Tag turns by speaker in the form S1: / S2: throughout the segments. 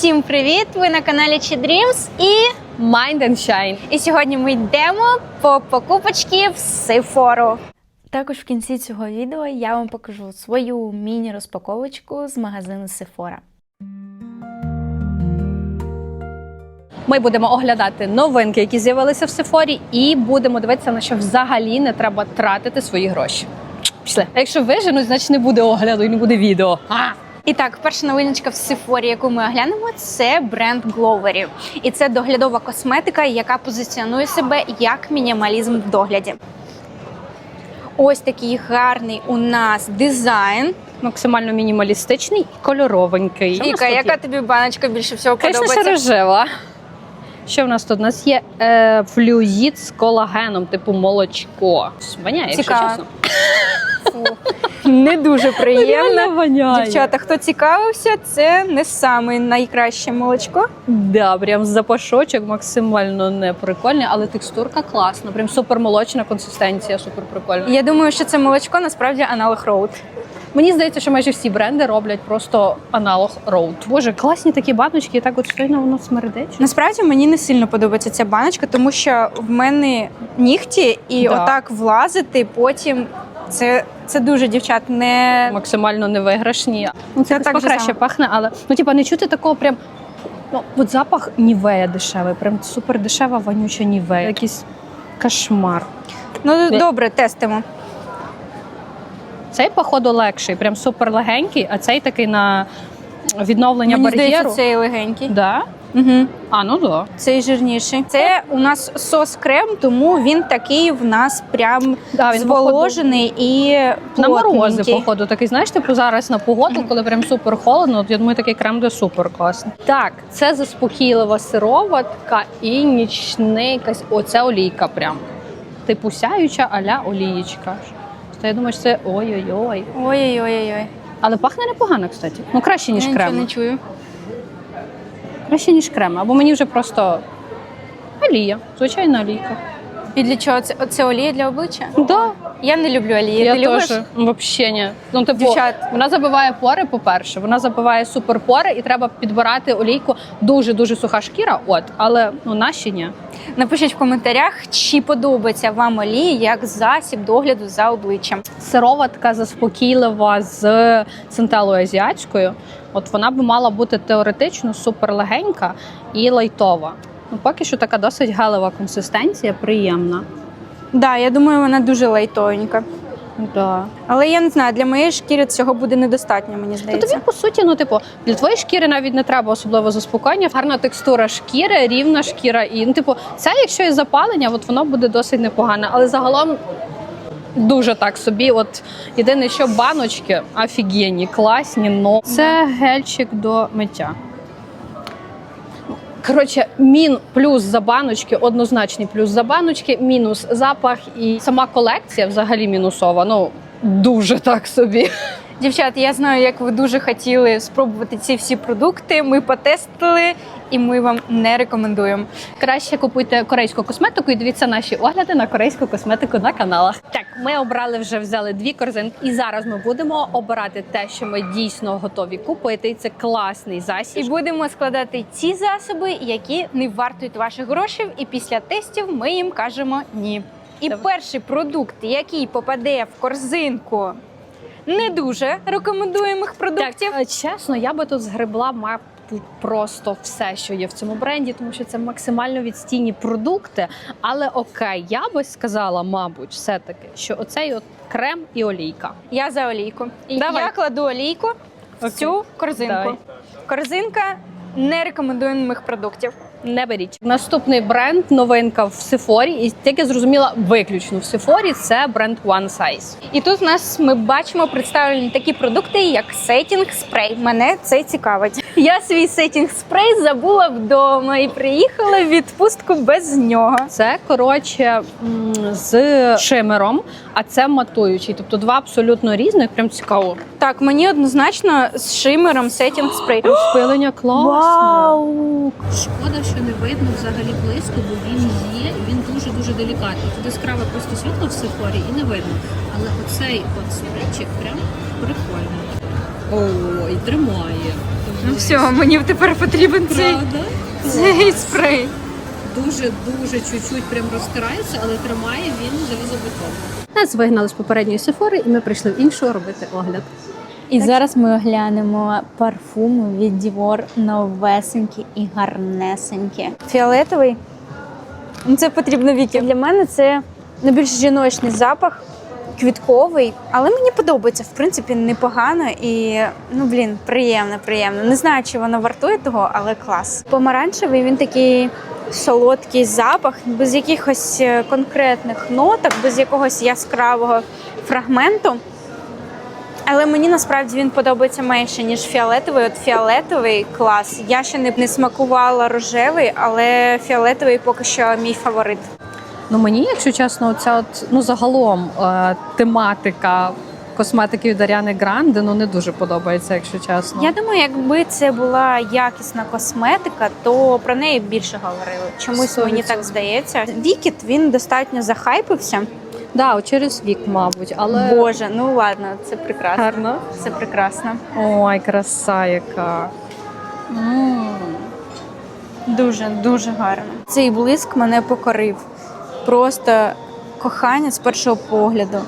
S1: Всім привіт! Ви на каналі Чи Dreams і,
S2: Mind and Shine.
S1: і сьогодні ми йдемо по покупочки в Сефору. Також в кінці цього відео я вам покажу свою міні-розпаковочку з магазину Sephora.
S2: Ми будемо оглядати новинки, які з'явилися в Сефорі, і будемо дивитися, на що взагалі не треба тратити свої гроші. Пішли. А якщо виженуть, значить не буде огляду і не буде відео. А!
S1: І так, перша новиночка в Сефорі, яку ми оглянемо, це бренд Гловері. І це доглядова косметика, яка позиціонує себе як мінімалізм в догляді. Ось такий гарний у нас дизайн.
S2: Максимально мінімалістичний і кольоровенький. Що
S1: Віка, яка тобі баночка більше всього
S2: Звісно, ще
S1: подобається?
S2: рожева. Що в нас тут? У нас є е, флюїд з колагеном, типу молочко. Воняє, якщо чесно.
S1: Не дуже приємно. Дівчата, хто цікавився, це не саме найкраще молочко.
S2: Да, прям запашочок максимально не прикольний, але текстурка класна. Прям супермолочна консистенція, супер прикольна.
S1: Я думаю, що це молочко насправді аналог роуд.
S2: Мені здається, що майже всі бренди роблять просто аналог Road. Боже, класні такі баночки, і так от щойно воно смердить.
S1: Насправді мені не сильно подобається ця баночка, тому що в мене нігті, і
S2: Да.
S1: отак влазити потім. Це, це дуже дівчат не
S2: Максимально невиграшні. Ну,
S1: Це так
S2: краще пахне, але ну типа не чути такого прям. Ну, от запах нівея дешевий, прям супер дешева, вонюча нівея. Якийсь кошмар.
S1: ну добре, тестимо.
S2: Цей, походу, легший, прям супер легенький, а цей такий на відновлення
S1: Мені
S2: бар'єру.
S1: здається, цей легенький.
S2: Да?
S1: Угу.
S2: А, ну да.
S1: Цей жирніший. Це у нас сос крем, тому він такий в нас прям
S2: да він,
S1: зволожений і
S2: На морози, походу, такий, знаєш, типу зараз на погоду, коли прям супер холодно, от я думаю, такий крем буде супер класний. Так, це заспокійлива сироватка і нічний якась. Оце олійка прям. Типу сяюча аля олієчка. То я думаю, що це ой-ой-ой.
S1: Ой-ой-ой.
S2: Але пахне непогано, кстати. Ну, краще, ніж
S1: Я нічого
S2: крем.
S1: не чую.
S2: Краще, ніж крем. Або мені вже просто олія, звичайна олійка.
S1: І для чого це? Це олія для обличчя?
S2: Да,
S1: Я не люблю олії.
S2: я
S1: Ти любиш?
S2: теж. Взагалі ні. Ну, типу,
S1: Дівчат.
S2: Вона забиває пори, по-перше, вона забиває суперпори, і треба підбирати олійку. Дуже дуже суха шкіра. От, але ну наші ні.
S1: Напишіть в коментарях, чи подобається вам олія як засіб догляду за обличчям.
S2: Сироватка заспокійлива з центелою азіатською. От вона би мала бути теоретично суперлегенька і лайтова. Ну, поки що така досить гелева консистенція, приємна.
S1: Да, я думаю, вона дуже лайтовенька.
S2: Да.
S1: Але я не знаю, для моєї шкіри цього буде недостатньо, мені
S2: Та
S1: здається.
S2: тобі по суті, ну типу, для твоєї шкіри навіть не треба особливо заспокоєння. Гарна текстура шкіри, рівна шкіра. І ну, типу, це, якщо є запалення, от воно буде досить непогане. Але загалом дуже так собі. От єдине, що баночки офігенні, класні, но це гельчик до миття. Коротше, мін плюс за баночки, однозначний плюс за баночки, мінус запах і сама колекція взагалі мінусова. Ну дуже так собі.
S1: Дівчат, я знаю, як ви дуже хотіли спробувати ці всі продукти. Ми потестили і ми вам не рекомендуємо.
S2: Краще купуйте корейську косметику і дивіться наші огляди на корейську косметику на каналах. Так, ми обрали вже взяли дві корзинки, і зараз ми будемо обирати те, що ми дійсно готові купити. І це класний засіб.
S1: І будемо складати ті засоби, які не вартують ваших грошей, і після тестів ми їм кажемо ні. І
S2: Давай.
S1: перший продукт, який попаде в корзинку не дуже рекомендуємих продуктів.
S2: Так, чесно, я би тут згребла мабуть, просто все, що є в цьому бренді, тому що це максимально відстійні продукти. Але окей, я би сказала, мабуть, все-таки, що оцей от крем і олійка.
S1: Я за олійку.
S2: Давай.
S1: я кладу олійку в цю корзинку.
S2: Давай.
S1: Корзинка нерекомендуємих продуктів.
S2: Не беріть. Наступний бренд, новинка в Сефорі, і я зрозуміла, виключно в Сефорі це бренд One Size.
S1: І тут в нас ми бачимо представлені такі продукти, як сетінг спрей. Мене це цікавить. Я свій сетінг спрей забула вдома і приїхала в відпустку без нього.
S2: Це коротше з шимером, а це матуючий. Тобто два абсолютно різних. Прям цікаво.
S1: Так, мені однозначно з шимером сетінг спрей.
S2: Спилення класно.
S1: Вау!
S2: Шкода, що не видно взагалі близько, бо він є, він дуже дуже делікатний. Тут яскраве просто світло в Сефорі і не видно. Але оцей от спрейчик прям прикольний. Ой, тримає.
S1: Ну все, мені тепер потрібен цей, цей спрей.
S2: Дуже дуже чуть-чуть прям розтирається, але тримає він залізобетон. Нас вигнали з попередньої сефори, і ми прийшли в іншу робити огляд.
S1: І зараз ми оглянемо парфуми від Dior новесенькі і гарнесенькі. Фіолетовий. Ну, Це потрібно віки. Для мене це найбільш жіночний запах, квітковий, але мені подобається, в принципі, непогано і ну блін, приємно, приємно. Не знаю, чи воно вартує того, але клас. Помаранчевий він такий солодкий запах, без якихось е, конкретних ноток, без якогось яскравого фрагменту. Але мені насправді він подобається менше, ніж фіолетовий. От фіолетовий клас. Я ще не, смакувала рожевий, але фіолетовий поки що мій фаворит.
S2: Ну мені, якщо чесно, ця ну загалом е, тематика косметики від Аріани Гранде ну не дуже подобається, якщо чесно.
S1: Я думаю, якби це була якісна косметика, то про неї більше говорили. Чомусь
S2: Сто
S1: мені так здається. Вікіт він достатньо захайпився.
S2: Да, от через вік, мабуть, але
S1: Боже, ну ладно, це прекрасно.
S2: гарно.
S1: Це прекрасно.
S2: Ой, краса яка. М.
S1: Дуже дуже гарно. Цей блиск мене покорив. Просто кохання з першого погляду.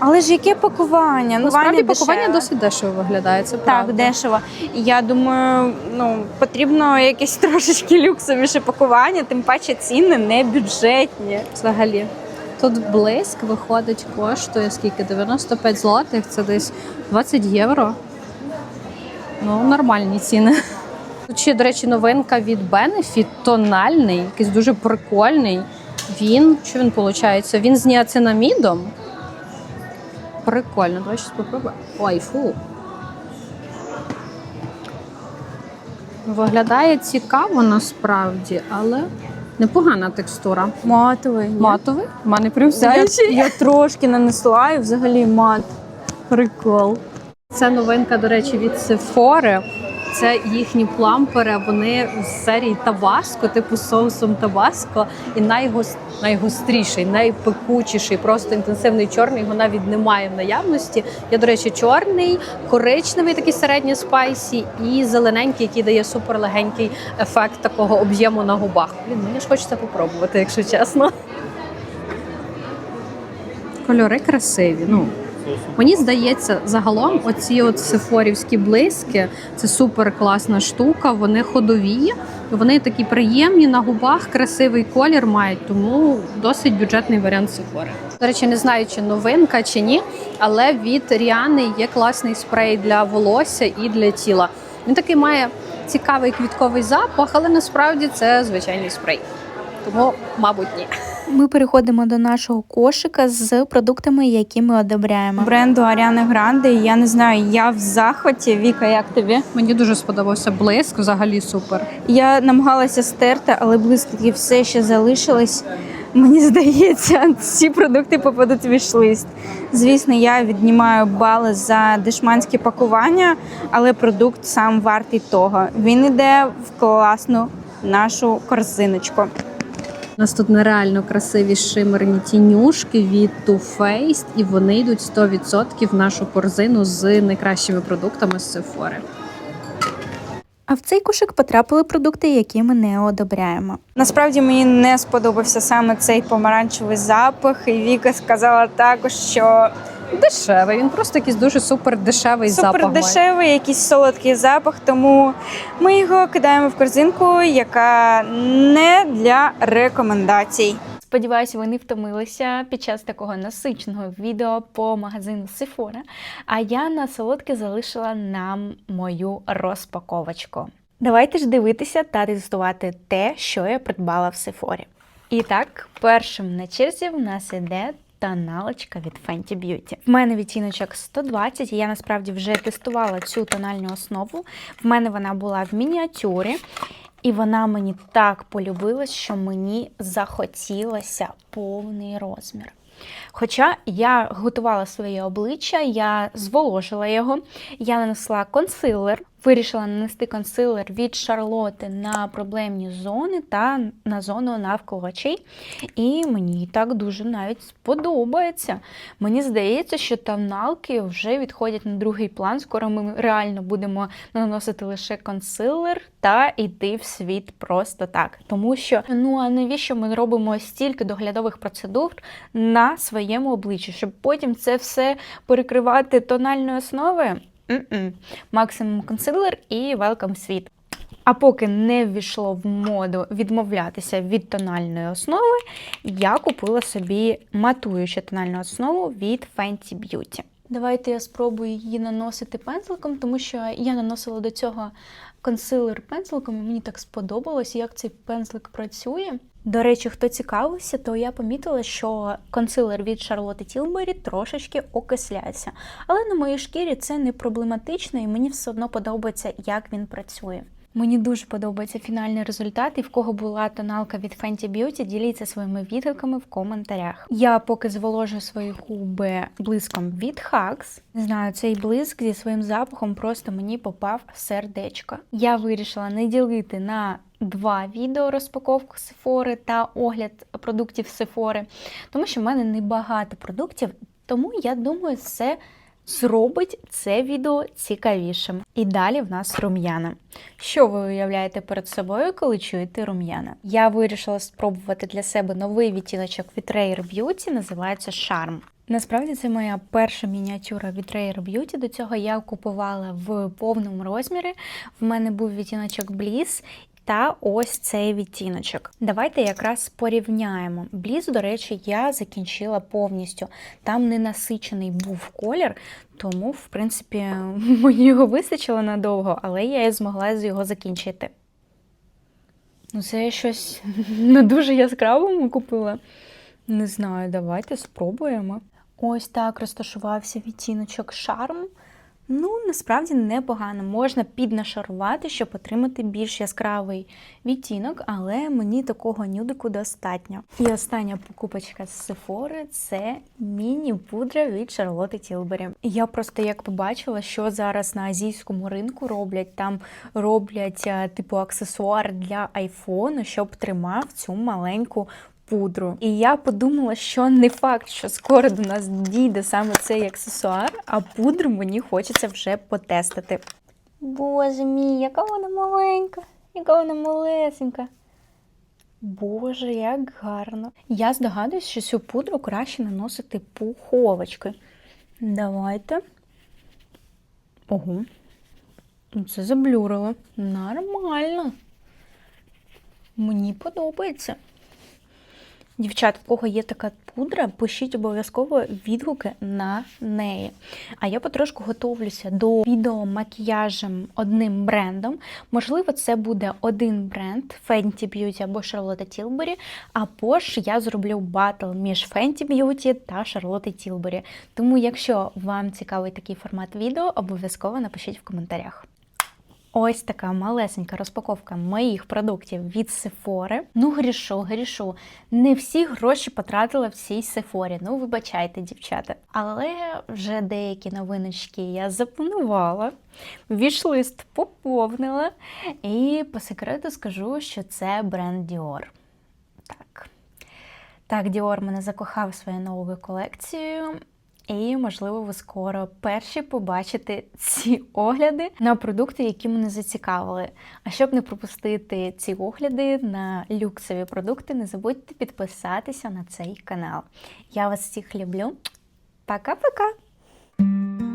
S1: Але ж яке пакування? Ну,
S2: Насправді
S1: дешеве.
S2: пакування досить дешево виглядає, це
S1: так
S2: правда.
S1: дешево. Я думаю, ну потрібно якесь трошечки люксовіше пакування, тим паче ціни не бюджетні.
S2: Взагалі. Тут блиск виходить, коштує скільки? 95 злотих, це десь 20 євро. Ну, нормальні ціни. Тут ще, до речі, новинка від Benefit, тональний, якийсь дуже прикольний. Він, що він виходить? Він з ніацинамідом. Прикольно, давай щось попробуємо. Ой, фу. Виглядає цікаво насправді, але непогана текстура.
S1: Матовий.
S2: Матовий? У мене прям
S1: Я,
S2: сяючий.
S1: я трошки нанесла і взагалі мат.
S2: Прикол. Це новинка, до речі, від Sephora. Це їхні плампери. Вони з серії Табаско, типу соусом Табаско. І найгос... найгостріший, найпекучіший, просто інтенсивний чорний. Його навіть немає в наявності. Є, до речі, чорний, коричневий, такий середній спайсі, і зелененький, який дає суперлегенький ефект такого об'єму на губах. Блін, мені ж хочеться попробувати, якщо чесно. Кольори красиві. Ну, Мені здається, загалом оці от сифорівські блиски це супер класна штука. Вони ходові, вони такі приємні на губах, красивий колір мають, тому досить бюджетний варіант сифори. До речі, не знаю, чи новинка чи ні, але від Ріани є класний спрей для волосся і для тіла. Він такий має цікавий квітковий запах, але насправді це звичайний спрей. Тому, мабуть, ні.
S1: Ми переходимо до нашого кошика з продуктами, які ми одобряємо. Бренду Аріани Гранде. Я не знаю, я в захваті. Віка, як тобі?
S2: Мені дуже сподобався блиск, взагалі супер.
S1: Я намагалася стерти, але блискітки все ще залишились. Мені здається, ці продукти попадуть в вішлист. Звісно, я віднімаю бали за дешманське пакування, але продукт сам вартий того. Він іде в класну нашу корзиночку.
S2: У нас тут нереально красиві шимерні тінюшки від Too Faced, і вони йдуть 100% в нашу корзину з найкращими продуктами з Sephora.
S1: А в цей кошик потрапили продукти, які ми не одобряємо. Насправді мені не сподобався саме цей помаранчевий запах, і Віка сказала також, що
S2: Дешевий, він просто якийсь дуже супер дешевий запах.
S1: супер дешевий, якийсь солодкий запах, тому ми його кидаємо в корзинку, яка не для рекомендацій. Сподіваюся, ви не втомилися під час такого насиченого відео по магазину Sephora. А я на солодке залишила нам мою розпаковочку. Давайте ж дивитися та тестувати те, що я придбала в Sephora. І так, першим на черзі в нас іде тоналочка від Fenty Beauty. В мене відтіночок 120, і я насправді вже тестувала цю тональну основу. В мене вона була в мініатюрі, і вона мені так полюбилась, що мені захотілося повний розмір. Хоча я готувала своє обличчя, я зволожила його, я нанесла консилер. Вирішила нанести консилер від Шарлоти на проблемні зони та на зону навколо очей. І мені так дуже навіть сподобається. Мені здається, що тоналки вже відходять на другий план. Скоро ми реально будемо наносити лише консилер та йти в світ просто так. Тому що ну а навіщо ми робимо стільки доглядових процедур на своєму обличчі, щоб потім це все перекривати тональною основою? Максимум консилер і welcome світ. А поки не ввійшло в моду відмовлятися від тональної основи, я купила собі матуючу тональну основу від Fenty Beauty. Давайте я спробую її наносити пензликом, тому що я наносила до цього консилер пензликом, і мені так сподобалось, як цей пензлик працює. До речі, хто цікавився, то я помітила, що консилер від Charlotte Tilbury трошечки окисляється. Але на моїй шкірі це не проблематично, і мені все одно подобається, як він працює. Мені дуже подобається фінальний результат, і в кого була тоналка від Fenty Beauty, діліться своїми відгуками в коментарях. Я поки зволожу свої губи блиском від Hugs. Не знаю, цей блиск зі своїм запахом просто мені попав в сердечко. Я вирішила не ділити на два відео розпаковку Сефори та огляд продуктів Сефори, тому що в мене небагато продуктів, тому я думаю, це зробить це відео цікавішим. І далі в нас рум'яна. Що ви уявляєте перед собою, коли чуєте рум'яна? Я вирішила спробувати для себе новий відтіночок від Rare Beauty, називається Charm. Насправді це моя перша мініатюра від Rare Beauty. До цього я купувала в повному розмірі. В мене був відтіночок Bliss, та ось цей відтіночок. Давайте якраз порівняємо. Бліз, до речі, я закінчила повністю. Там не насичений був колір, тому, в принципі, мені його вистачило надовго, але я і змогла його закінчити. Ну, це я щось не дуже яскравому купила. Не знаю, давайте спробуємо. Ось так розташувався відтіночок шарм. Ну, насправді непогано. Можна піднашарувати, щоб отримати більш яскравий відтінок, але мені такого нюдику достатньо. І остання покупочка з Sephora – це міні-пудра від Charlotte Tilbury. Я просто як побачила, що зараз на азійському ринку роблять. Там роблять е, типу аксесуар для айфону, щоб тримав цю маленьку пудру. І я подумала, що не факт, що скоро до нас дійде саме цей аксесуар, а пудру мені хочеться вже потестити. Боже мій, яка вона маленька, яка вона малесенька. Боже, як гарно. Я здогадуюсь, що цю пудру краще наносити пуховочкою. Давайте. Ого. Це заблюрило. Нормально. Мені подобається. Дівчат, в кого є така пудра, пишіть обов'язково відгуки на неї. А я потрошку готовлюся до відео макіяжем одним брендом. Можливо, це буде один бренд Fenty Beauty або Charlotte Tilbury, або ж я зроблю батл між Fenty Beauty та Charlotte Tilbury. Тому, якщо вам цікавий такий формат відео, обов'язково напишіть в коментарях. Ось така малесенька розпаковка моїх продуктів від Sephora. Ну, грішу, грішу. Не всі гроші потратила в цій Sephora. Ну, вибачайте, дівчата. Але вже деякі новиночки я запланувала. Вішлист поповнила. І по секрету скажу, що це бренд Dior. Так. Так, Dior мене закохав своєю новою колекцією. І, можливо, ви скоро перші побачите ці огляди на продукти, які мене зацікавили. А щоб не пропустити ці огляди на люксові продукти, не забудьте підписатися на цей канал. Я вас всіх люблю. Пока-пока!